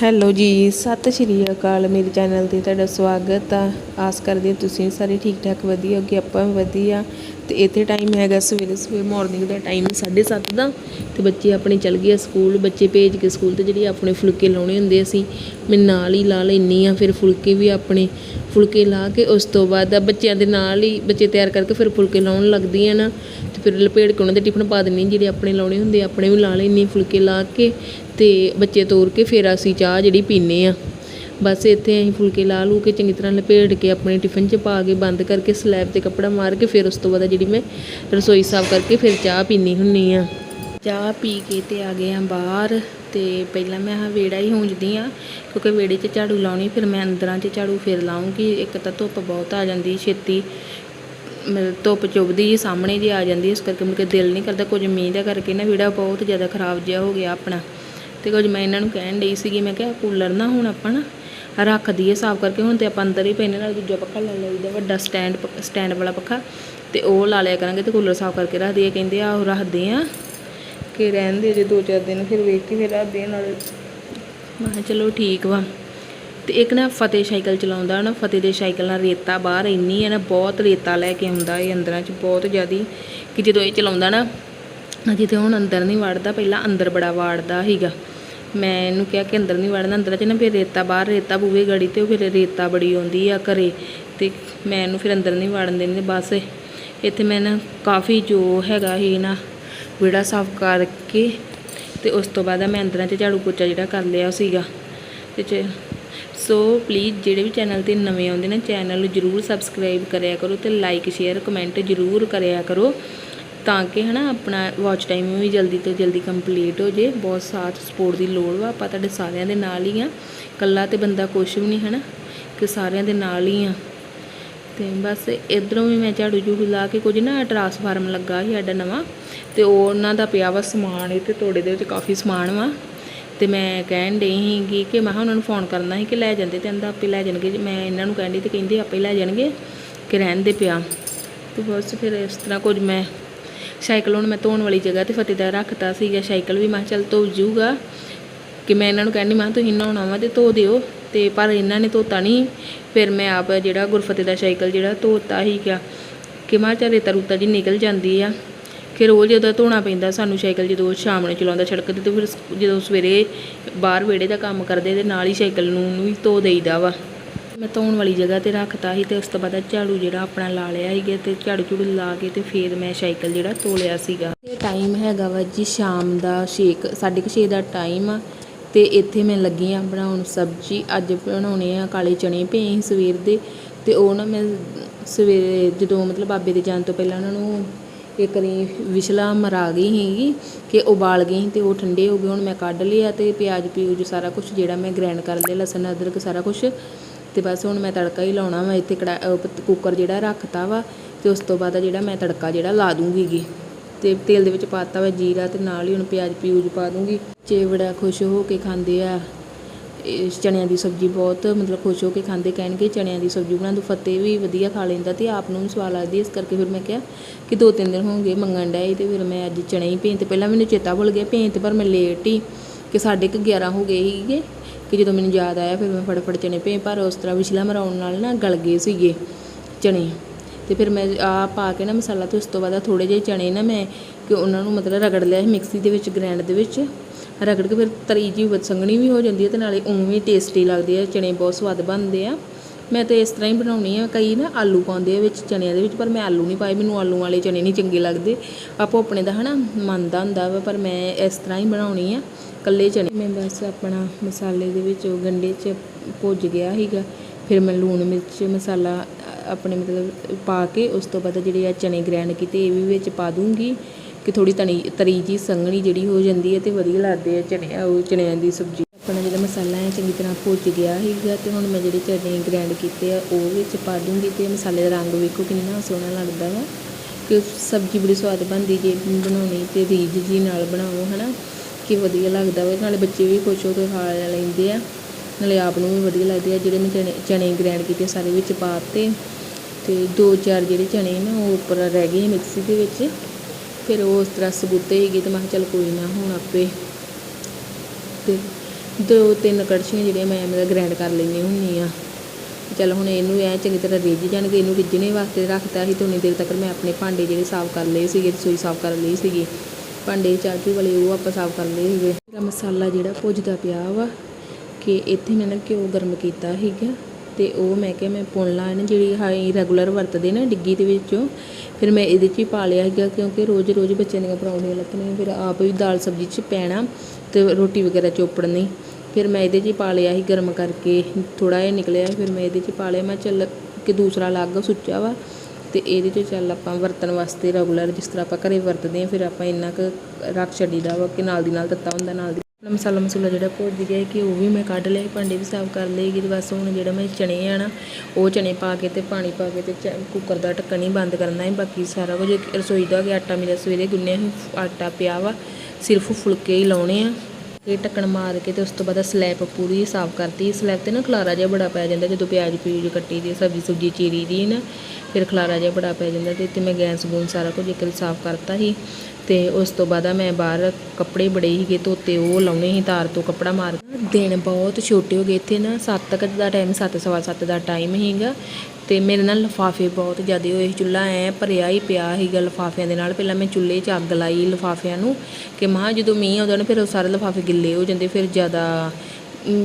Hello ਜੀ, ਸਤਿ ਸ਼੍ਰੀ ਅਕਾਲ ਮੇਰੇ ਚੈਨਲ ਤੇ ਤੁਹਾਡਾ ਸਵਾਗਤ ਆ। ਆਸ ਕਰਦੀ ਹਾਂ ਤੁਸੀਂ ਸਾਰੇ ਠੀਕ ਠਾਕ ਵਧੀਆ ਹੋਗੇ ਆਪਾਂ ਵਧੀਆ। ਤੇ ਇੱਥੇ ਟਾਈਮ ਹੈਗਾ ਸਵੇਰੇ ਸਵੇਰੇ ਮਾਰਨਿੰਗ ਦਾ ਟਾਈਮ 7:30 ਦਾ ਤੇ ਬੱਚੇ ਆਪਣੇ ਚਲ ਗਏ ਆ ਸਕੂਲ ਬੱਚੇ ਭੇਜ ਕੇ ਸਕੂਲ ਤੇ ਜਿਹੜੀ ਆਪਣੇ ਫੁਲਕੇ ਲਾਉਣੇ ਹੁੰਦੇ ਅਸੀਂ ਮੈਂ ਨਾਲ ਹੀ ਲਾ ਲੈਂਦੀ ਆ ਫਿਰ ਫੁਲਕੇ ਵੀ ਆਪਣੇ ਫੁਲਕੇ ਲਾ ਕੇ ਉਸ ਤੋਂ ਬਾਅਦ ਬੱਚਿਆਂ ਦੇ ਨਾਲ ਹੀ ਬੱਚੇ ਤਿਆਰ ਕਰਕੇ ਫਿਰ ਫੁਲਕੇ ਲਾਉਣ ਲੱਗਦੀ ਆ ਨਾ ਤੇ ਫਿਰ ਲਪੇੜ ਕੇ ਉਹਨਾਂ ਦੇ ਟਿਫਨ ਪਾ ਦਿੰਦੀ ਜਿਹੜੇ ਆਪਣੇ ਲਾਉਣੇ ਹੁੰਦੇ ਆ, ਆਪਣੇ ਵੀ ਲਾ ਲੈਂਦੀ ਫੁਲਕੇ ਲਾ ਕੇ ਤੇ ਬੱਚੇ ਤੋਰ ਕੇ ਫਿਰ ਅਸੀਂ ਚਾਹ ਜਿਹੜੀ ਪੀਂਦੇ ਆ ਬਸ ਇੱਥੇ ਅਸੀਂ ਫੁਲਕੇ ਲਾ ਲੂ ਕੇ ਚੰਗੀ ਤਰ੍ਹਾਂ ਲਪੇਟ ਕੇ ਆਪਣੇ ਟਿਫਨ 'ਚ ਪਾ ਕੇ ਬੰਦ ਕਰਕੇ ਸਲੈਬ ਤੇ ਕੱਪੜਾ ਮਾਰ ਕੇ ਫਿਰ ਉਸ ਤੋਂ ਬਾਅਦ ਜਿਹੜੀ ਮੈਂ ਰਸੋਈ ਸਾਫ਼ ਕਰਕੇ ਫਿਰ ਚਾਹ ਪੀਣੀ ਹੁੰਨੀ ਆ। ਚਾਹ ਪੀ ਕੇ ਤੇ ਆ ਗਏ ਆ ਬਾਹਰ ਤੇ ਪਹਿਲਾਂ ਮੈਂ ਆਹ ਵਿਹੜਾ ਹੀ ਹੁੰਜਦੀ ਆ ਕਿਉਂਕਿ ਵਿਹੜੇ 'ਚ ਝਾੜੂ ਲਾਉਣੀ ਫਿਰ ਮੈਂ ਅੰਦਰਾਂ 'ਚ ਝਾੜੂ ਫਿਰ ਲਾਉਂਗੀ ਇੱਕ ਤਾਂ ਧੁੱਪ ਬਹੁਤ ਆ ਜਾਂਦੀ ਛੇਤੀ ਮਤਲਬ ਧੁੱਪ ਚੁੱਭਦੀ ਜੀ ਸਾਹਮਣੇ ਜੀ ਆ ਜਾਂਦੀ, ਇਸ ਕਰਕੇ ਮੁੜ ਦਿਲ ਨਹੀਂ ਕਰਦਾ ਕੁਝ ਮੀਂਹ ਦਾ ਕਰਕੇ ਨਾ ਵਿਹੜਾ ਬਹੁਤ ਜ਼ਿਆਦਾ ਖਰਾਬ ਜਿਹਾ ਹੋ ਗਿਆ ਆਪਣਾ। ਤੇ ਕੁਝ ਮੈਂ ਇਹਨਾਂ ਨੂੰ ਕਹਿਣ ਡਈ ਸੀਗੀ, ਮੈਂ ਕਿਹਾ ਕੂਲਰ ਨਾ ਹੁਣ ਆਪਾਂ ਨਾ ਰੱਖ ਦਈਏ ਸਾਫ਼ ਕਰਕੇ। ਹੁਣ ਤੇ ਆਪਾਂ ਅੰਦਰ ਹੀ ਪੈਨੇ ਨਾਲ ਦੂਜਾ ਪੱਖਾ ਲਾ ਲਈਦਾ ਵੱਡਾ ਸਟੈਂਡ ਸਟੈਂਡ ਵਾਲਾ ਪੱਖਾ। ਤੇ ਉਹ ਲਾ ਲਿਆ ਕਰਾਂਗੇ ਤੇ ਕੂਲਰ ਸਾਫ਼ ਕਰਕੇ ਰੱਖ ਦਈਏ ਕਹਿੰਦੇ ਆ ਉਹ ਰੱਖਦੇ ਆ ਕਿ ਰਹਿਣ ਦੇ ਜੇ ਦੋ ਚਾਰ ਦਿਨ, ਫਿਰ ਵੇਖ ਕੇ ਫਿਰ ਰੱਖਦੇ ਆ ਨਾਲ। ਮੈਂ ਕਿਹਾ ਚਲੋ ਠੀਕ ਵਾ। ਤੇ ਇੱਕ ਨਾ ਫਤਿਹ ਸਾਈਕਲ ਚਲਾਉਂਦਾ ਨਾ, ਫਤਿਹ ਦੇ ਸਾਈਕਲ ਨਾਲ ਰੇਤਾ ਬਾਹਰ ਇੰਨੀ ਹੈ ਨਾ, ਬਹੁਤ ਰੇਤਾ ਲੈ ਕੇ ਆਉਂਦਾ ਇਹ ਅੰਦਰਾਂ 'ਚ, ਬਹੁਤ ਜ਼ਿਆਦੀ ਕਿ ਜਦੋਂ ਇਹ ਚਲਾਉਂਦਾ ਨਾ, ਜਿੱਥੇ ਹੁਣ ਅੰਦਰ ਨਹੀਂ ਵੜਦਾ, ਪਹਿਲਾਂ ਅੰਦਰ ਬੜਾ ਵਾੜਦਾ ਸੀਗਾ। ਮੈਂ ਇਹਨੂੰ ਕਿਹਾ ਕਿ ਅੰਦਰ ਨਹੀਂ ਵੜਨਾ, ਅੰਦਰ 'ਚ ਨਾ ਫਿਰ ਰੇਤਾ ਬਾਹਰ, ਰੇਤਾ ਬੂਹੇ ਗੜੀ ਤੇ ਉਹ ਫਿਰ ਰੇਤਾ ਬੜੀ ਆਉਂਦੀ ਆ ਘਰੇ ਤੇ ਮੈਂ ਇਹਨੂੰ ਫਿਰ ਅੰਦਰ ਨਹੀਂ ਵੜਨ ਦਿੰਦੀ, ਬਸ ਇੱਥੇ ਮੈਂ ਨਾ ਕਾਫੀ ਜੋ ਹੈਗਾ ਹੀ ਨਾ ਵਿਹੜਾ ਸਾਫ਼ ਕਰਕੇ ਤੇ ਉਸ ਤੋਂ ਬਾਅਦ ਮੈਂ ਅੰਦਰਾਂ 'ਚ ਝਾੜੂ ਪੋਚਾ ਜਿਹੜਾ ਕਰ ਲਿਆ ਸੀਗਾ ਤੇ ਚ, ਸੋ ਪਲੀਜ਼ ਜਿਹੜੇ ਵੀ ਚੈਨਲ ਤੇ ਨਵੇਂ ਆਉਂਦੇ ਨੇ ਚੈਨਲ ਨੂੰ ਜਰੂਰ ਸਬਸਕ੍ਰਾਈਬ ਕਰਿਆ ਕਰੋ ਤੇ ਲਾਈਕ ਸ਼ੇਅਰ ਕਮੈਂਟ ਜਰੂਰ ਕਰਿਆ ਕਰੋ। ਤਾਂ ਕਿ ਹਨਾ ਆਪਣਾ ਵਾਚ ਟਾਈਮ ਵੀ ਜਲਦੀ ਤੋਂ ਜਲਦੀ ਕੰਪਲੀਟ ਹੋ ਜੇ। ਬਹੁਤ ਸਾਥ ਸਪੋਰਟ ਦੀ ਲੋੜ ਵਾ। ਆਪਾਂ ਤੁਹਾਡੇ ਸਾਰਿਆਂ ਦੇ ਨਾਲ ਹੀ ਆ। ਕੱਲਾ ਤੇ ਬੰਦਾ ਕੁਛ ਵੀ ਨਹੀਂ ਹਨਾ। ਕਿ ਸਾਰਿਆਂ ਦੇ ਨਾਲ ਹੀ ਆ। ਤੇ ਬਸ ਇਧਰੋਂ ਵੀ ਮੈਂ ਝਾੜੂ ਝੂੜੂ ਲਾ ਕੇ ਕੁਝ ਨਾ ਟਰਾਂਸਫਾਰਮ ਲੱਗਾ ਸੀ ਸਾਡਾ ਨਵਾਂ। ਤੇ ਉਹ ਉਹਨਾਂ ਦਾ ਪਿਆ ਵਾ ਸਮਾਨ। ਇਹ ਤੇ ਤੋੜੇ ਦੇ ਵਿੱਚ ਕਾਫੀ ਸਮਾਨ ਵਾ। ਤੇ ਮੈਂ ਕਹਿਣ ਡਈ ਸੀਗੀ ਕਿ ਮੈਂ ਕਿਹਾ ਉਹਨਾਂ ਨੂੰ ਫੋਨ ਕਰਨਾ ਸੀ ਕਿ ਲੈ ਜਾਂਦੇ ਤੇ ਕਹਿੰਦਾ ਆਪੇ ਲੈ ਜਾਣਗੇ। ਮੈਂ ਇਹਨਾਂ ਨੂੰ ਕਹਿਣ ਡਈ ਤੇ ਕਹਿੰਦੇ ਆਪੇ ਲੈ ਜਾਣਗੇ। ਕਿ ਰਹਿਣ ਦੇ ਪਿਆ। ਤੇ ਬਸ ਫਿਰ ਇਸ ਤਰ੍ਹਾਂ ਕੁਝ ਮੈਂ ਸਾਈਕਲ ਹੁਣ ਮੈਂ ਧੋਣ ਵਾਲੀ ਜਗ੍ਹਾ ਤੇ ਫਤਿਹ ਦਾ ਰੱਖਤਾ ਸੀਗਾ, ਸਾਈਕਲ ਵੀ ਮੈਂ ਕਿਹਾ ਚੱਲ ਧੋ ਜੂਗਾ। ਕਿ ਮੈਂ ਇਹਨਾਂ ਨੂੰ ਕਹਿੰਦੀ, ਮੈਂ ਕਿਹਾ ਤੁਸੀਂ ਨਹਾਉਣਾ ਵਾ ਤੇ ਧੋ ਦਿਓ। ਤੇ ਪਰ ਇਹਨਾਂ ਨੇ ਧੋਤਾ ਨਹੀਂ ਫਿਰ ਮੈਂ ਆਪ ਜਿਹੜਾ ਗੁਰਫਤਿਹ ਦਾ ਸਾਈਕਲ ਜਿਹੜਾ ਧੋਤਾ ਹੀ ਗਿਆ ਕਿ ਮੈਂ ਕਿਹਾ ਚੱਲ ਰੇਤਾ ਰੂਤਾ ਜੀ ਨਿਕਲ ਜਾਂਦੀ ਆ। ਫਿਰ ਰੋਜ਼ ਜਦੋਂ ਧੋਣਾ ਪੈਂਦਾ, ਸਾਨੂੰ ਸਾਈਕਲ ਜਦੋਂ ਸ਼ਾਮ ਨੂੰ ਚਲਾਉਂਦਾ ਸੜਕ ਤੇ ਤੇ ਫਿਰ ਜਦੋਂ ਸਵੇਰੇ ਬਾਹਰ ਵਿਹੜੇ ਦਾ ਕੰਮ ਕਰਦੇ ਤੇ ਨਾਲ ਹੀ ਸਾਈਕਲ ਨੂੰ ਨੂੰ ਵੀ ਧੋ ਦੇਈਦਾ ਵਾ। ਮੈਂ ਧੋਣ ਵਾਲੀ ਜਗ੍ਹਾ ਤੇ ਰੱਖਤਾ ਸੀ ਤੇ ਉਸ ਤੋਂ ਬਾਅਦ ਝਾੜੂ ਜਿਹੜਾ ਆਪਣਾ ਲਾ ਲਿਆ ਸੀਗਾ ਤੇ ਝਾੜੂ ਝੂੜੂ ਲਾ ਕੇ ਤੇ ਫਿਰ ਮੈਂ ਸਾਈਕਲ ਜਿਹੜਾ ਧੋ ਲਿਆ ਸੀਗਾ। ਇਹ ਟਾਈਮ ਹੈਗਾ ਵਾ ਜੀ ਸ਼ਾਮ ਦਾ 6 ਸਾਢੇ ਕੁ ਛੇ ਦਾ ਟਾਈਮ ਆ ਤੇ ਇੱਥੇ ਮੈਂ ਲੱਗੀ ਆ ਬਣਾਉਣ ਸਬਜ਼ੀ। ਅੱਜ ਬਣਾਉਣੇ ਆ ਕਾਲੇ ਚਣੇ ਪਏ ਸੀ ਸਵੇਰ ਦੇ ਤੇ ਉਹ ਨਾ ਮੈਂ ਸਵੇਰੇ ਜਦੋਂ ਮਤਲਬ ਬਾਬੇ ਦੇ ਜਾਣ ਤੋਂ ਪਹਿਲਾਂ ਉਹਨਾਂ ਨੂੰ ਇੱਕ ਰੀ ਵਿਸ਼ਲਾ ਮਰਾ ਗਈ ਸੀਗੀ ਕਿ ਉਬਾਲ ਗਈ ਸੀ ਤੇ ਉਹ ਠੰਡੇ ਹੋ ਗਏ, ਹੁਣ ਮੈਂ ਕੱਢ ਲਿਆ ਤੇ ਪਿਆਜ਼ ਪਿਊਜ਼ ਸਾਰਾ ਕੁਝ ਜਿਹੜਾ ਮੈਂ ਗ੍ਰਾਈਂਡ ਕਰ ਲਿਆ, ਲਸਣ, ਅਦਰਕ ਸਾਰਾ ਕੁਝ ਤੇ ਬਸ ਹੁਣ ਮੈਂ ਤੜਕਾ ਹੀ ਲਾਉਣਾ ਵਾ, ਇੱਥੇ ਕੜਾ ਕੁੱਕਰ ਜਿਹੜਾ ਰੱਖਤਾ ਵਾ, ਤੇ ਉਸ ਤੋਂ ਬਾਅਦ ਜਿਹੜਾ ਮੈਂ ਤੜਕਾ ਜਿਹੜਾ ਲਾ ਦੂੰਗੀ ਗੀ। ਤੇ ਤੇਲ ਦੇ ਵਿੱਚ ਪਾਤਾ ਵਾ ਜੀਰਾ ਤੇ ਨਾਲ ਹੀ ਹੁਣ ਪਿਆਜ਼ ਪਿਊਜ਼ ਪਾ ਦੂੰਗੀ। ਚੇਵੜਾ ਖੁਸ਼ ਹੋ ਕੇ ਖਾਂਦੇ ਆ। ਇਸ ਚਣਿਆਂ ਦੀ ਸਬਜ਼ੀ ਬਹੁਤ ਮਤਲਬ ਖੁਸ਼ ਹੋ ਕੇ ਖਾਂਦੇ ਕਹਿਣਗੇ ਚਣਿਆਂ ਦੀ ਸਬਜ਼ੀ ਬਣਾ ਦੋ ਫਤਿਹ ਵੀ ਵਧੀਆ ਖਾ ਲੈਂਦਾ ਤੇ ਆਪ ਨੂੰ ਵੀ ਸਵਾਦ ਲੱਗਦੀ ਇਸ ਕਰਕੇ ਫਿਰ ਮੈਂ ਕਿਹਾ ਕਿ ਦੋ ਤਿੰਨ ਦਿਨ ਹੋ ਗਏ ਮੰਗਣ ਡਏ ਤੇ ਫਿਰ ਮੈਂ ਅੱਜ ਚਣੇ ਹੀ ਭੇਂ ਤੇ ਪਹਿਲਾਂ ਮੈਨੂੰ ਚੇਤਾ ਭੁੱਲ ਗਿਆ ਭੇਂ ਤੇ ਪਰ ਮੈਂ ਲੇਟ ਹੀ ਕਿ ਸਾਡੇ ਕੁ 11 ਹੋ ਗਏ ਸੀਗੇ। ਕਿ ਜਦੋਂ ਮੈਨੂੰ ਯਾਦ ਆਇਆ ਫਿਰ ਮੈਂ ਫਟਾਫਟ ਚਣੇ ਭੇਂ ਪਰ ਉਸ ਤਰ੍ਹਾਂ ਵਿਛਲਾ ਮਰਾਉਣ ਨਾਲ ਨਾ ਗਲ ਗਏ ਸੀਗੇ ਚਣੇ ਤੇ ਫਿਰ ਮੈਂ ਆ ਪਾ ਕੇ ਨਾ ਮਸਾਲਾ ਤੇ ਉਸ ਤੋਂ ਬਾਅਦ ਥੋੜੇ ਜਿਹੇ ਚਣੇ ਨਾ ਮੈਂ ਕਿ ਉਹਨਾਂ ਨੂੰ ਮਤਲਬ ਰਗੜ ਲਿਆ ਮਿਕਸੀ ਦੇ ਵਿੱਚ ਗ੍ਰਾਈਂਡ ਦੇ ਵਿੱਚ। ਰਗੜ ਕੇ ਫਿਰ ਤਰੀ ਜੀ ਸੰਘਣੀ ਵੀ ਹੋ ਜਾਂਦੀ ਹੈ ਤੇ ਨਾਲੇ ਉਵੇਂ ਟੇਸਟੀ ਲੱਗਦੇ ਆ ਚਣੇ ਬਹੁਤ ਸਵਾਦ ਬਣਦੇ ਆ। ਮੈਂ ਤਾਂ ਇਸ ਤਰ੍ਹਾਂ ਹੀ ਬਣਾਉਣੀ ਆ, ਕਈ ਨਾ ਆਲੂ ਪਾਉਂਦੇ ਆ ਵਿੱਚ ਚਣਿਆਂ ਦੇ ਵਿੱਚ, ਪਰ ਮੈਂ ਆਲੂ ਨਹੀਂ ਪਾਏ, ਮੈਨੂੰ ਆਲੂ ਵਾਲੇ ਚਣੇ ਨਹੀਂ ਚੰਗੇ ਲੱਗਦੇ। ਆਪੋ ਆਪਣੇ ਦਾ ਹਨਾ ਮੰਨਦਾ ਹੁੰਦਾ ਵਾ, ਪਰ ਮੈਂ ਇਸ ਤਰ੍ਹਾਂ ਹੀ ਬਣਾਉਣੀ ਆ ਕੱਲੇ ਚਣੇ। ਮੈਂ ਬਸ ਆਪਣਾ ਮਸਾਲੇ ਦੇ ਵਿੱਚ ਉਹ ਗੰਡੇ 'ਚ ਭੁੱਜ ਗਿਆ ਸੀਗਾ, ਫਿਰ ਮੈਂ ਲੂਣ ਮਿਰਚ ਮਸਾਲਾ ਆਪਣੇ ਮਤਲਬ ਪਾ ਕੇ ਉਸ ਤੋਂ ਬਾਅਦ ਜਿਹੜੇ ਆ ਚਣੇ ਗ੍ਰੈਂਡ ਕੀਤੇ, ਇਹ ਵੀ ਵਿੱਚ ਪਾ ਦੂੰਗੀ ਕਿ ਥੋੜੀ ਤਣੀ ਤਰੀ ਜੀ ਸੰਘਣੀ ਜਿਹੜੀ ਹੋ ਜਾਂਦੀ ਹੈ ਤੇ ਵਧੀਆ ਲੱਗਦੇ ਆ ਚਨੇ ਉਹ ਚਨਿਆਂ ਦੀ ਸਬਜ਼ੀ ਆਪਣਾ ਜਿਹੜਾ ਮਸਾਲਾ ਹੈ ਚੰਗੀ ਤਰ੍ਹਾਂ ਭੁੱਜ ਗਿਆ ਸੀਗਾ ਅਤੇ ਹੁਣ ਮੈਂ ਜਿਹੜੇ ਚਨੇ ਗ੍ਰੈਂਡ ਕੀਤੇ ਆ, ਉਹ ਵਿੱਚ ਪਾ ਦੂੰਗੀ ਅਤੇ ਮਸਾਲੇ ਦਾ ਰੰਗ ਵੇਖੋ ਕਿੰਨਾ ਸੋਹਣਾ ਲੱਗਦਾ ਵਾ। ਕਿ ਸਬਜ਼ੀ ਬੜੀ ਸਵਾਦ ਬਣਦੀ ਜੇ ਬਣਾਉਣੀ ਅਤੇ ਰੀਝ ਜੀ ਨਾਲ ਬਣਾਓ ਹੈ ਨਾ ਕਿ ਵਧੀਆ ਲੱਗਦਾ ਵਾ। ਨਾਲੇ ਬੱਚੇ ਵੀ ਖੁਸ਼ ਹੋ ਕੇ ਖਾ ਲੈਂਦੇ ਆ। ਨਾਲੇ ਆਪ ਨੂੰ ਵੀ ਵਧੀਆ ਲੱਗਦੇ ਆ। ਜਿਹੜੇ ਮੈਂ ਚਨੇ ਚਨੇ ਗ੍ਰਾਈਂਡ ਕੀਤੇ ਸਾਰੇ ਵਿੱਚ ਪਾ ਦਿੱਤੇ। ਤੇ ਦੋ ਚਾਰ ਜਿਹੜੇ ਚਨੇ ਨਾ ਉਹ ਉੱਪਰ ਰਹਿ ਗਏ ਮਿਕਸੀ ਦੇ ਵਿੱਚ। ਫਿਰ ਉਹ ਉਸ ਤਰ੍ਹਾਂ ਸਬੂਤੇ ਸੀਗੇ ਅਤੇ ਮੈਂ ਕਿਹਾ ਚੱਲ ਕੋਈ ਨਾ ਹੁਣ ਆਪੇ। ਤੇ ਦੋ ਤਿੰਨ ਕੜਛੀਆਂ ਜਿਹੜੀਆਂ ਮੈਂ ਮੇਰਾ ਗ੍ਰੈਂਡ ਕਰ ਲੈਂਦੀ ਹੁੰਦੀ ਆ। ਚਲ ਹੁਣ ਇਹਨੂੰ ਐ ਚੰਗੀ ਤਰ੍ਹਾਂ ਰਿੱਝ ਜਾਣਗੇ ਇਹਨੂੰ ਰਿੱਝਣੇ ਵਾਸਤੇ ਰੱਖਤਾ ਸੀ ਤੇ ਉਨੀ ਦੇਰ ਤੱਕ ਮੈਂ ਆਪਣੇ ਭਾਂਡੇ ਜਿਹੜੇ ਸਾਫ਼ ਕਰ ਲਏ ਸੀਗੇ, ਰਸੋਈ ਸਾਫ਼ ਕਰ ਲਈ ਸੀਗੀ। ਭਾਂਡੇ ਚਾਚੂ ਵਾਲੇ ਉਹ ਆਪਾਂ ਸਾਫ਼ ਕਰ ਲਏ ਸੀਗੇ। ਮੇਰਾ ਮਸਾਲਾ ਜਿਹੜਾ ਭੁੱਜਦਾ ਪਿਆ ਵਾ ਕਿ ਇੱਥੇ ਮੈਂ ਨਾ ਘਿਓ ਗਰਮ ਕੀਤਾ ਸੀਗਾ ਤੇ ਉਹ ਮੈਂ ਕਿਹਾ ਮੈਂ ਪੁਣ ਲਾ ਨਾ ਜਿਹੜੀ ਹਾਈ ਰੈਗੂਲਰ ਵਰਤਦੇ ਨਾ ਡਿੱਗੀ ਦੇ ਵਿੱਚੋਂ। ਫਿਰ ਮੈਂ ਇਹਦੇ 'ਚ ਹੀ ਪਾ ਲਿਆ ਸੀਗਾ ਕਿਉਂਕਿ ਰੋਜ਼-ਰੋਜ਼ ਬੱਚਿਆਂ ਦੀਆਂ ਪਰੌਂਠੀਆਂ ਲੱਗਣੀਆਂ ਫਿਰ ਆਪ ਵੀ ਦਾਲ ਸਬਜ਼ੀ 'ਚ ਪੈਣਾ ਤੇ ਰੋਟੀ ਵਗੈਰਾ ਚੋਪੜਨੀ ਫਿਰ ਮੈਂ ਇਹਦੇ 'ਚ ਹੀ ਪਾ ਲਿਆ ਸੀ ਗਰਮ ਕਰਕੇ, ਥੋੜ੍ਹਾ ਜਿਹਾ ਨਿਕਲਿਆ ਫਿਰ ਮੈਂ ਇਹਦੇ 'ਚ ਪਾ ਲਿਆ। ਮੈਂ ਚੱਲ ਕਿ ਦੂਸਰਾ ਅਲੱਗ ਸੁੱਚਾ ਵਾ ਅਤੇ ਇਹਦੇ 'ਚ ਚੱਲ ਆਪਾਂ ਵਰਤਣ ਵਾਸਤੇ ਰੈਗੂਲਰ ਜਿਸ ਤਰ੍ਹਾਂ ਆਪਾਂ ਘਰੇ ਵਰਤਦੇ ਹਾਂ, ਫਿਰ ਆਪਾਂ ਇੰਨਾ ਕੁ ਰੱਖ ਛੱਡੀਦਾ ਵਾ ਕਿ ਨਾਲ ਦੀ ਨਾਲ ਤੱਤਾ ਹੁੰਦਾ, ਨਾਲ ਦੀ ਮਸਾਲਾ ਮਸੂਲਾ ਜਿਹੜਾ ਭੁੱਜ ਗਿਆ ਕਿ ਉਹ ਵੀ ਮੈਂ ਕੱਢ ਲਿਆ, ਭਾਂਡੇ ਵੀ ਸਾਫ਼ ਕਰ ਲਏ ਕਿ ਬਸ ਹੁਣ ਜਿਹੜਾ ਮੈਂ ਚਣੇ ਆ ਨਾ, ਉਹ ਚਣੇ ਪਾ ਕੇ ਤੇ ਪਾਣੀ ਪਾ ਕੇ ਤੇ ਚ- ਕੁੱਕਰ ਦਾ ਢੱਕਣ ਹੀ ਬੰਦ ਕਰਨਾ ਹੈ। ਬਾਕੀ ਸਾਰਾ ਕੁਝ ਰਸੋਈ ਦਾ ਕਿ ਆਟਾ ਮੇਰਾ ਸਵੇਰੇ ਗੁੰਨਿਆ ਸੀ, ਆਟਾ ਪਿਆ ਵਾ, ਸਿਰਫ ਫੁਲਕੇ ਹੀ ਲਾਉਣੇ ਆ। ਇਹ ਢੱਕਣ ਮਾਰ ਕੇ ਤੇ ਉਸ ਤੋਂ ਬਾਅਦ ਸਲੈਬ ਪੂਰੀ ਸਾਫ਼ ਕਰਤੀ। ਸਲੈਬ ਤੇ ਨਾ ਖਲਾਰਾ ਜਿਹਾ ਬੜਾ ਪੈ ਜਾਂਦਾ, ਜਦੋਂ ਪਿਆਜ਼ ਪਿਊਜ਼ ਕੱਟੀ ਦੀ, ਸਬਜ਼ੀ ਸੁਬਜੀ ਚੀਰੀ ਦੀ ਨਾ, ਫਿਰ ਖਲਾਰਾ ਜਿਹਾ ਬੜਾ ਪੈ ਜਾਂਦਾ ਤੇ ਇੱਥੇ ਮੈਂ ਗੈਸ ਗੂਨ ਸਾਰਾ ਕੁਝ ਇੱਕ ਸਾਫ਼ ਕਰਤਾ ਸੀ ਤੇ ਉਸ ਤੋਂ ਬਾਅਦ ਮੈਂ ਬਾਹਰ ਕੱਪੜੇ ਬੜੇ ਸੀਗੇ, ਧੋਤੇ, ਉਹ ਲਾਉਣੇ ਸੀ, ਤਾਰ ਤੋਂ ਕੱਪੜਾ ਮਾਰ ਦਿਨ ਬਹੁਤ ਛੋਟੇ ਹੋ ਗਏ ਇੱਥੇ ਨਾ 7 ਕੁ ਦਾ ਟਾਈਮ ਸੱਤ, ਸਵਾ ਸੱਤ ਦਾ ਟਾਈਮ ਸੀਗਾ। ਤੇ ਮੇਰੇ ਨਾਲ ਲਿਫਾਫੇ ਬਹੁਤ ਜ਼ਿਆਦੇ ਹੋਏ ਸੀ। ਚੁੱਲ੍ਹਾ ਐ ਭਰਿਆ ਹੀ ਪਿਆ ਸੀਗਾ ਲਿਫਾਫਿਆਂ ਦੇ ਨਾਲ ਪਹਿਲਾਂ ਮੈਂ ਚੁੱਲ੍ਹੇ 'ਚ ਅੱਗ ਲਾਈ ਲਿਫਾਫਿਆਂ ਨੂੰ ਕਿ ਮਹਾਂ ਜਦੋਂ ਮੀਂਹ ਆਉਂਦਾ ਨਾ ਫਿਰ ਉਹ ਸਾਰੇ ਲਿਫਾਫੇ ਗਿੱਲੇ ਹੋ ਜਾਂਦੇ, ਫਿਰ ਜ਼ਿਆਦਾ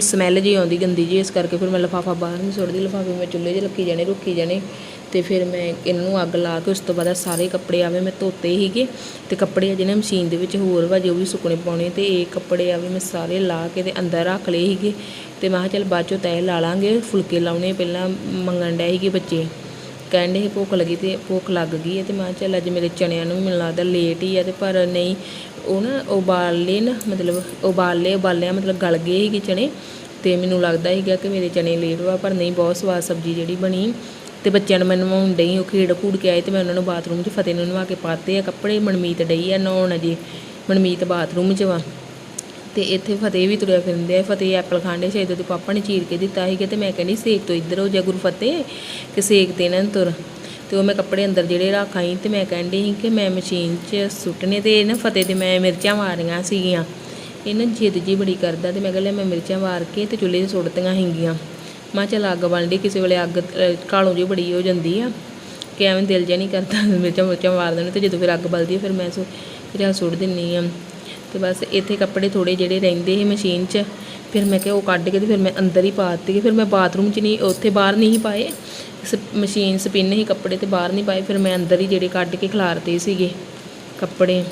ਸਮੈਲ ਜੀ ਆਉਂਦੀ ਗੰਦੀ ਜੀ ਇਸ ਕਰਕੇ ਫਿਰ ਮੈਂ ਲਿਫਾਫਾ ਬਾਹਰ ਨਹੀਂ ਸੁੱਟਦੀ ਲਿਫਾਫੇ ਮੈਂ ਚੁੱਲ੍ਹੇ 'ਚ ਰੱਖੀ ਜਾਣੇ, ਰੁੱਖੀ ਜਾਣੇ ਤੇ ਫਿਰ ਮੈਂ ਇਹਨਾਂ ਨੂੰ ਅੱਗ ਲਾ ਕੇ ਉਸ ਤੋਂ ਬਾਅਦ ਸਾਰੇ ਕੱਪੜੇ ਆਵੇ, ਮੈਂ ਧੋਤੇ ਸੀਗੇ ਤੇ ਕੱਪੜੇ ਆ ਜਿਹੜੇ ਮਸ਼ੀਨ ਦੇ ਵਿੱਚ ਹੋਰ ਵਾ, ਜੋ ਵੀ ਸੁੱਕਣੇ ਪਾਉਣੇ ਤੇ ਇਹ ਕੱਪੜੇ ਆਵੇ ਮੈਂ ਸਾਰੇ ਲਾ ਕੇ ਤੇ ਅੰਦਰ ਰੱਖ ਲਏ ਸੀਗੇ। ਤੇ ਮੈਂ ਕਿਹਾ ਚੱਲ ਬਾਅਦ ਚੋਂ ਤੈਅ ਲਾ ਲਾਂਗੇ, ਫੁਲਕੇ ਲਾਉਣੇ ਪਹਿਲਾਂ ਮੰਗਣ ਡਏ ਸੀਗੇ ਬੱਚੇ। ਕਹਿੰਦੇ ਸੀ ਭੁੱਖ ਲੱਗੀ ਤੇ ਭੁੱਖ ਲੱਗ ਗਈ ਹੈ ਤੇ ਮੈਂ ਕਿਹਾ ਚੱਲ ਅੱਜ ਮੇਰੇ ਚਣਿਆਂ ਨੂੰ ਵੀ ਮੈਨੂੰ ਲੱਗਦਾ ਲੇਟ ਹੀ ਆ ਤੇ ਪਰ ਨਹੀਂ, ਉਹ ਨਾ ਉਬਾਲ ਲਏ ਨਾ ਮਤਲਬ ਉਬਾਲ ਲਏ ਉਬਾਲਿਆ ਮਤਲਬ ਗਲ ਗਏ ਸੀਗੇ ਚਣੇ ਤੇ ਮੈਨੂੰ ਲੱਗਦਾ ਸੀਗਾ ਕਿ ਮੇਰੇ ਚਣੇ ਲੇਟ ਵਾ ਪਰ ਨਹੀਂ, ਬਹੁਤ ਸਵਾਦ ਸਬਜ਼ੀ ਜਿਹੜੀ ਬਣੀ। ਤੇ ਬੱਚਿਆਂ ਨੂੰ ਮੈਂ ਨਵਾਉਣ ਡਈ, ਉਹ ਖੇਡ ਖੂਡ ਕੇ ਆਏ ਤੇ ਮੈਂ ਉਹਨਾਂ ਨੂੰ ਬਾਥਰੂਮ 'ਚ ਫਤਿਹ ਨੂੰ ਨਵਾ ਕੇ ਪਾਤੇ ਆ ਕੱਪੜੇ। ਮਨਮੀਤ ਡਈ ਆ ਨਹਾਉਣ ਅਜੇ, ਮਨਮੀਤ ਬਾਥਰੂਮ 'ਚ ਵਾ। ਤੇ ਇੱਥੇ ਫਤਿਹ ਵੀ ਤੁਰਿਆ ਫਿਰਦੇ ਆ ਫਤਿਹ ਐਪਲ ਖਾਂਡੇ ਸ਼ਾਇਦ ਉਹਦੇ ਪਾਪਾ ਨੇ ਚੀਰ ਕੇ ਦਿੱਤਾ ਸੀਗਾ ਤੇ ਮੈਂ ਕਹਿੰਦੀ ਸੇਕ ਤੋਂ ਇੱਧਰ ਹੋ ਜਾ ਗੁਰੂ ਫਤਿਹ, ਕਿ ਸੇਕ ਤੇ ਇਹਨਾਂ ਨੂੰ ਤੁਰ। ਤੇ ਉਹ ਮੈਂ ਕੱਪੜੇ ਅੰਦਰ ਜਿਹੜੇ ਰੱਖ ਆਈ, ਤੇ ਮੈਂ ਕਹਿੰਦੀ ਸੀ ਕਿ ਮੈਂ ਮਸ਼ੀਨ 'ਚ ਸੁੱਟਣੇ ਤੇ ਇਹ ਨਾ ਫਤਿਹ ਦੇ ਮੈਂ ਮਿਰਚਾਂ ਮਾਰੀਆਂ ਸੀਗੀਆਂ। ਇਹ ਨਾ ਜਿੱਦ ਜੀ ਬੜੀ ਕਰਦਾ ਤੇ ਮੈਂ ਕਿਹਾ ਲੈ ਮੈਂ ਮਿਰਚਾਂ ਮਾਰ ਕੇ ਤੇ ਚੁੱਲ੍ਹੇ 'ਤੇ ਸੁੱਟਤੀਆਂ ਹੈਗੀਆਂ ਮੈਂ ਕਿਹਾ ਚੱਲ ਅੱਗ ਬਲਦੀ ਕਿਸੇ ਵੇਲੇ ਅੱਗ ਅ, ਕਾਲੋਂ ਜੀ ਬੜੀ ਹੋ ਜਾਂਦੀ ਆ। ਕਿ ਐਵੇਂ ਦਿਲ ਜਿਹਾ ਨਹੀਂ ਕਰਦਾ ਮਿਰਚਾਂ ਮੁਰਚਾਂ ਮਾਰ ਦੇਣ ਤੇ ਜਦੋਂ ਫਿਰ ਅੱਗ ਬਲਦੀ ਫਿਰ ਮੈਂ ਸੋ ਫਿਰ ਸੁੱਟ ਦਿੰਨੀ ਆ। ਤੇ ਬਸ ਇੱਥੇ ਕੱਪੜੇ ਥੋੜੇ ਜਿਹੜੇ ਰਹਿੰਦੇ ਸੀ ਮਸ਼ੀਨ 'ਚ ਫਿਰ ਮੈਂ ਕਿਹਾ ਉਹ ਕੱਢ ਕੇ ਤੇ ਫਿਰ ਮੈਂ ਅੰਦਰ ਹੀ ਪਾ ਦਿੱਤੇ ਫਿਰ ਮੈਂ ਬਾਥਰੂਮ 'ਚ ਨਹੀਂ ਉੱਥੇ ਬਾਹਰ ਨਹੀਂ ਪਾਏ। ਸ- ਮਸ਼ੀਨ ਸਪਿੰਨ ਹੀ ਕੱਪੜੇ ਤੇ ਬਾਹਰ ਨਹੀਂ ਪਾਏ ਫਿਰ ਮੈਂ ਅੰਦਰ ਹੀ ਜਿਹੜੇ ਕੱਢ ਕੇ ਖਿਲਾਰਤੇ ਸੀਗੇ ਕੱਪੜੇ।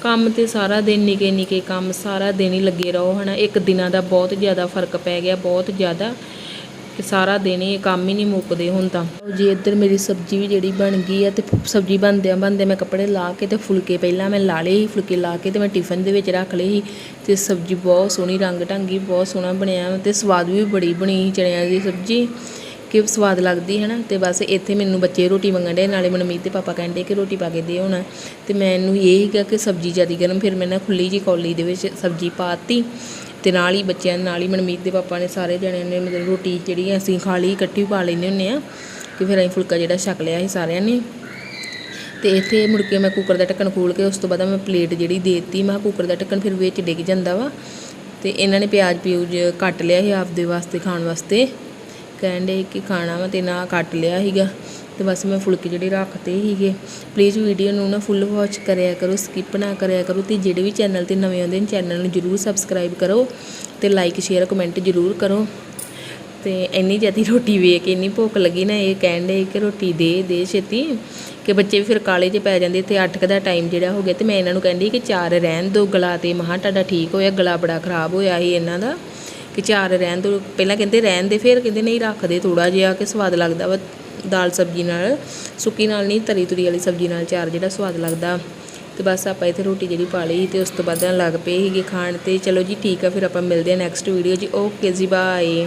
ਕੰਮ ਤੇ ਸਾਰਾ ਦਿਨ ਨਿੱਕੇ ਨਿੱਕੇ ਕੰਮ ਸਾਰਾ ਦਿਨ ਹੀ ਲੱਗੇ ਰਹੋ ਹਨਾ। ਇੱਕ ਦਿਨਾਂ ਦਾ ਬਹੁਤ ਜ਼ਿਆਦਾ ਫ਼ਰਕ ਪੈ ਗਿਆ ਬਹੁਤ ਜ਼ਿਆਦਾ। ਕਿ ਸਾਰਾ ਦਿਨ ਇਹ ਕੰਮ ਹੀ ਨਹੀਂ ਮੁੱਕਦੇ ਹੁਣ ਤਾਂ ਜੇ, ਇੱਧਰ ਮੇਰੀ ਸਬਜ਼ੀ ਵੀ ਜਿਹੜੀ ਬਣ ਗਈ ਆ ਤੇ ਸਬਜ਼ੀ ਬਣਦਿਆਂ ਬਣਦੇ ਮੈਂ ਕੱਪੜੇ ਲਾ ਕੇ ਤੇ ਫੁਲਕੇ ਪਹਿਲਾਂ ਮੈਂ ਲਾ ਲਏ ਸੀ, ਫੁਲਕੇ ਲਾ ਕੇ ਤੇ ਮੈਂ ਟਿਫਨ ਦੇ ਵਿੱਚ ਰੱਖ ਲਏ ਸੀ ਤੇ ਸਬਜ਼ੀ ਬਹੁਤ ਸੋਹਣੀ, ਰੰਗ ਢੰਗੀ ਬਹੁਤ ਸੋਹਣਾ ਬਣਿਆ ਤੇ ਸਵਾਦ ਵੀ ਬੜੀ ਬਣੀ ਸੀ ਚਣਿਆਂ ਦੀ ਸਬਜ਼ੀ। ਕਿ ਸਵਾਦ ਲੱਗਦੀ ਹੈ ਨਾ, ਤੇ ਬਸ ਇੱਥੇ ਮੈਨੂੰ ਬੱਚੇ ਰੋਟੀ ਮੰਗਣ ਦੇ ਨਾਲੇ ਮਨਮੀਤ ਤੇ ਪਾਪਾ ਕਹਿੰਦੇ ਕਿ ਰੋਟੀ ਪਾ ਕੇ ਦੇ ਹੁਣ। ਤੇ ਮੈਨੂੰ ਇਹ ਸੀਗਾ ਕਿ ਸਬਜ਼ੀ ਜ਼ਿਆਦਾ ਗਰਮ, ਫਿਰ ਮੈਂ ਨਾ ਖੁੱਲੀ ਜੀ ਕੌਲੀ ਦੇ ਵਿੱਚ ਸਬਜ਼ੀ ਪਾਤੀ ਅਤੇ ਨਾਲ ਹੀ ਬੱਚਿਆਂ ਨਾਲ ਹੀ ਮਨਮੀਤ ਦੇ ਪਾਪਾ ਨੇ ਸਾਰੇ ਜਣਿਆਂ ਨੇ ਮਤਲਬ ਰੋਟੀ ਜਿਹੜੀ ਅਸੀਂ ਖਾ ਲਈ, ਇਕੱਠੀ ਪਾ ਲੈਂਦੇ ਹੁੰਦੇ ਆ ਕਿ ਫਿਰ ਅਸੀਂ ਫੁਲਕਾ ਜਿਹੜਾ ਛਕ ਲਿਆ ਸੀ ਸਾਰਿਆਂ ਨੇ। ਤੇ ਇੱਥੇ ਮੁੜ ਕੇ ਮੈਂ ਕੁੱਕਰ ਦਾ ਢੱਕਣ ਖੋਲ ਕੇ ਉਸ ਤੋਂ ਬਾਅਦ ਮੈਂ ਪਲੇਟ ਜਿਹੜੀ ਦੇਤੀ, ਮੈਂ ਕਿਹਾ ਕੁੱਕਰ ਦਾ ਢੱਕਣ ਫਿਰ ਵਿੱਚ ਡਿੱਗ ਜਾਂਦਾ ਵਾ। ਤੇ ਇਹਨਾਂ ਨੇ ਪਿਆਜ਼ ਪਿਊਜ਼ ਕੱਟ ਲਿਆ ਸੀ ਆਪਦੇ ਵਾਸਤੇ, ਖਾਣ ਵਾਸਤੇ। ਕਹਿੰਦੇ ਕਿ ਖਾਣਾ ਵਾ ਤੇ ਨਾ ਕੱਟ ਲਿਆ ਸੀਗਾ। ਤੇ ਬਸ ਮੈਂ ਫੁਲਕੇ ਜਿਹੜੇ ਰੱਖਤੇ ਸੀਗੇ। ਪਲੀਜ਼ ਵੀਡੀਓ ਨੂੰ ਨਾ ਫੁੱਲ ਵਾਚ ਕਰਿਆ ਕਰੋ ਸਕਿਪ ਨਾ ਕਰਿਆ ਕਰੋ ਤੇ ਜਿਹੜੇ ਵੀ ਚੈਨਲ ਤੇ ਨਵੇਂ ਆਉਂਦੇ ਨੇ ਚੈਨਲ ਨੂੰ ਜਰੂਰ ਸਬਸਕ੍ਰਾਈਬ ਕਰੋ ਤੇ ਲਾਈਕ ਸ਼ੇਅਰ ਕਮੈਂਟ ਜਰੂਰ ਕਰੋ। ਤੇ ਇੰਨੀ ਜਿਆਦੀ ਰੋਟੀ ਵੇਖ ਕੇ ਇੰਨੀ ਭੁੱਖ ਲੱਗੀ ਨਾ, ਇਹ ਕਹਿਣ ਕਹਿੰਦੇ ਕਿ ਰੋਟੀ ਦੇ ਦੇ ਛੇਤੀ ਕਿ ਬੱਚੇ ਵੀ ਫਿਰ ਕਾਲੇ 'ਚ ਪੈ ਜਾਂਦੇ ਤੇ 8 ਦਾ ਟਾਈਮ ਜਿਹੜਾ ਹੋ ਗਿਆ ਤੇ ਮੈਂ ਇਹਨਾਂ ਨੂੰ ਕਹਿੰਦੀ ਕਿ ਚਾਰ ਰਹਿਣ ਦੋ, ਗਲਾ ਤੇ ਮਹਾ ਤੁਹਾਡਾ ਠੀਕ ਹੋਇਆ, ਗਲਾ ਬੜਾ ਖਰਾਬ ਹੋਇਆ ਸੀ ਇਹਨਾਂ ਦਾ, ਕਿ ਚਾਰ ਰਹਿਣ ਦੋ। ਪਹਿਲਾਂ ਕਹਿੰਦੇ ਰਹਿਣ ਦੇ, ਫਿਰ ਕਹਿੰਦੇ ਨਹੀਂ ਰੱਖਦੇ ਥੋੜਾ ਜਿਹਾ ਕਿ ਸਵਾਦ ਲੱਗਦਾ ਵਾ। ਦਾਲ ਸਬਜ਼ੀ ਨਾਲ, ਸੁੱਕੀ ਨਾਲ ਨਹੀਂ, ਤਰੀ ਤੁਰੀ ਵਾਲੀ ਸਬਜ਼ੀ ਨਾਲ ਚਾਰ ਜਿਹੜਾ ਸਵਾਦ ਲੱਗਦਾ। ਤੇ ਬਸ ਆਪਾਂ ਇੱਥੇ ਰੋਟੀ ਜਿਹੜੀ ਪਾ ਲਈ ਤੇ ਉਸ ਤੋਂ ਬਾਅਦ ਲੱਗ ਪਏ ਸੀਗੇ ਖਾਣ ਤੇ। ਚਲੋ ਜੀ, ਠੀਕ ਆ, ਫਿਰ ਆਪਾਂ ਮਿਲਦੇ ਆ next video ji okay ji bye